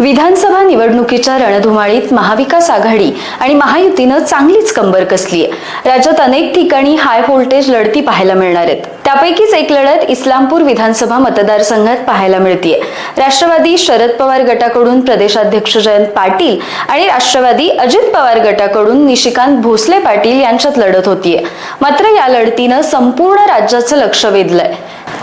विधानसभा निवडणुकीच्या रणधुमाळीत महाविकास आघाडी आणि महायुतीनं चांगलीच कंबर कसली आहे. राज्यात अनेक ठिकाणी हाय व्होल्टेज लढती पाहायला मिळणार आहेत. त्यापैकीच एक लढत इस्लामपूर विधानसभा मतदारसंघात पाहायला मिळतीये. राष्ट्रवादी शरद पवार गटाकडून प्रदेशाध्यक्ष जयंत पाटील आणि राष्ट्रवादी अजित पवार गटाकडून निशिकांत भोसले पाटील यांच्यात लढत होतीये. मात्र या लढतीनं संपूर्ण राज्याचं लक्ष वेधलंय.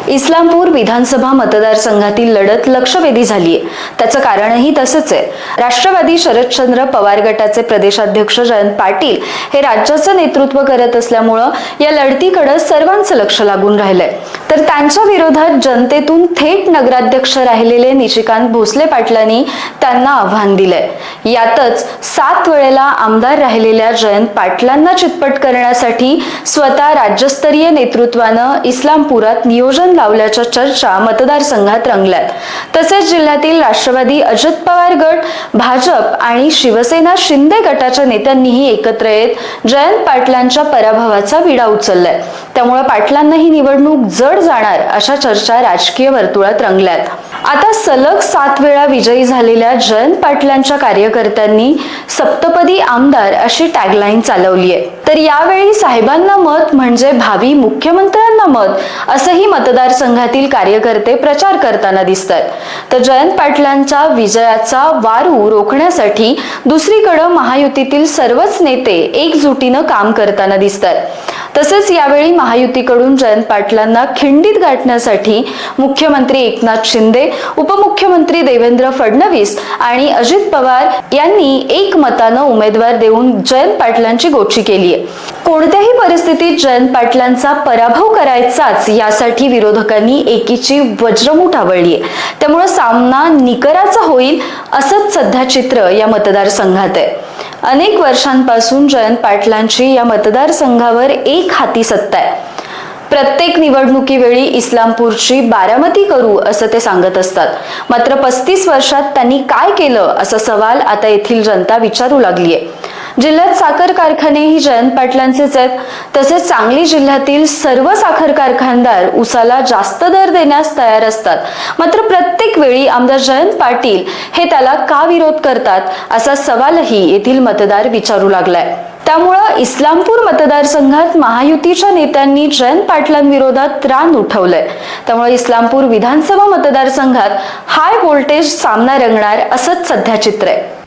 इस्लामपूर विधानसभा मतदारसंघातील लढत लक्षवेधी झालीय. त्याचं कारणही तसंच आहे. राष्ट्रवादी शरदचंद्र पवार गटाचे प्रदेशाध्यक्ष जयंत पाटील हे राज्याचं नेतृत्व करत असल्यामुळं या लढतीकडे सर्वांचं लक्ष लागून राहिलंय. तर त्यांच्या विरोधात जनतेतून थेट नगराध्यक्ष राहिलेले निशिकांत भोसले पाटलांनी त्यांना आव्हान दिलंय. यातच सात वेळेला आमदार राहिलेल्या जयंत पाटलांना चितपट करण्यासाठी स्वतः राज्यस्तरीय नेतृत्वानं इस्लामपुरात नियोजन लावल्याच्या चर्चा मतदारसंघात रंगल्यात. तसेच जिल्ह्यातील राष्ट्रवादी अजित पवार गट भाजप आणि शिवसेना शिंदे गटाच्या नेत्यांनीही एकत्र येत जयंत पाटलांच्या पराभवाचा विडा उचललाय. त्यामुळे पाटलांना ही निवडणूक जड जाणार अशा चर्चा राजकीय वर्तुळात रंगल्यात. आता सलग सात वेळा विजयी झालेल्या जयंत पाटलांच्या कार्यकर्त्यांनी सप्तपदी आमदार अशी टॅगलाईन चालवली आहे. तर यावेळी साहेबांना मत म्हणजे भावी मुख्यमंत्र्यांना मत असंही मतदारसंघातील कार्यकर्ते प्रचार करताना दिसत आहेत तर जयंत पाटलांच्या विजयाचा वारू रोखण्यासाठी दुसरीकडे महायुतीतील सर्वच नेते एकजुटीनं काम करताना दिसत आहेत तसेच यावेळी महायुतीकडून जयंत पाटलांना खिंडीत गाठण्यासाठी मुख्यमंत्री एकनाथ शिंदे उपमुख्यमंत्री देवेंद्र फडणवीस आणि अजित पवार यांनी एक मतानं उमेदवार देऊन जयंत पाटलांची गोची केली आहे. कोणत्याही परिस्थितीत जयंत पाटलांचा पराभव करायचाच यासाठी विरोधकांनी एकीची वज्रमूठ आवळली आहे. त्यामुळे सामना निकराचा होईल असंच सध्या चित्र या मतदारसंघात आहे. अनेक वर्षांपासून जयंत पाटलांची या मतदारसंघावर एक हाती सत्ता आहे. प्रत्येक निवडणुकीवेळी इस्लामपूरची बारामती करू असं ते सांगत असतात. मात्र पस्तीस वर्षात त्यांनी काय केलं असा सवाल आता येथील जनता विचारू लागली आहे जिल्ह्यात साखर कारखानेही जयंत पाटलांचेच आहेत. तसेच सांगली जिल्ह्यातील सर्व साखर कारखानदार उसाला जास्त दर देण्यास तयार असतात. मात्र प्रत्येक वेळी आमदार जयंत पाटील हे त्याला का विरोध करतात असा सवालही येथील मतदार विचारू लागलाय. त्यामुळं इस्लामपूर मतदारसंघात महायुतीच्या नेत्यांनी जयंत पाटलांविरोधात रान उठवलंय. त्यामुळे इस्लामपूर विधानसभा मतदारसंघात हाय व्होल्टेज सामना रंगणार असंच सध्या चित्र आहे.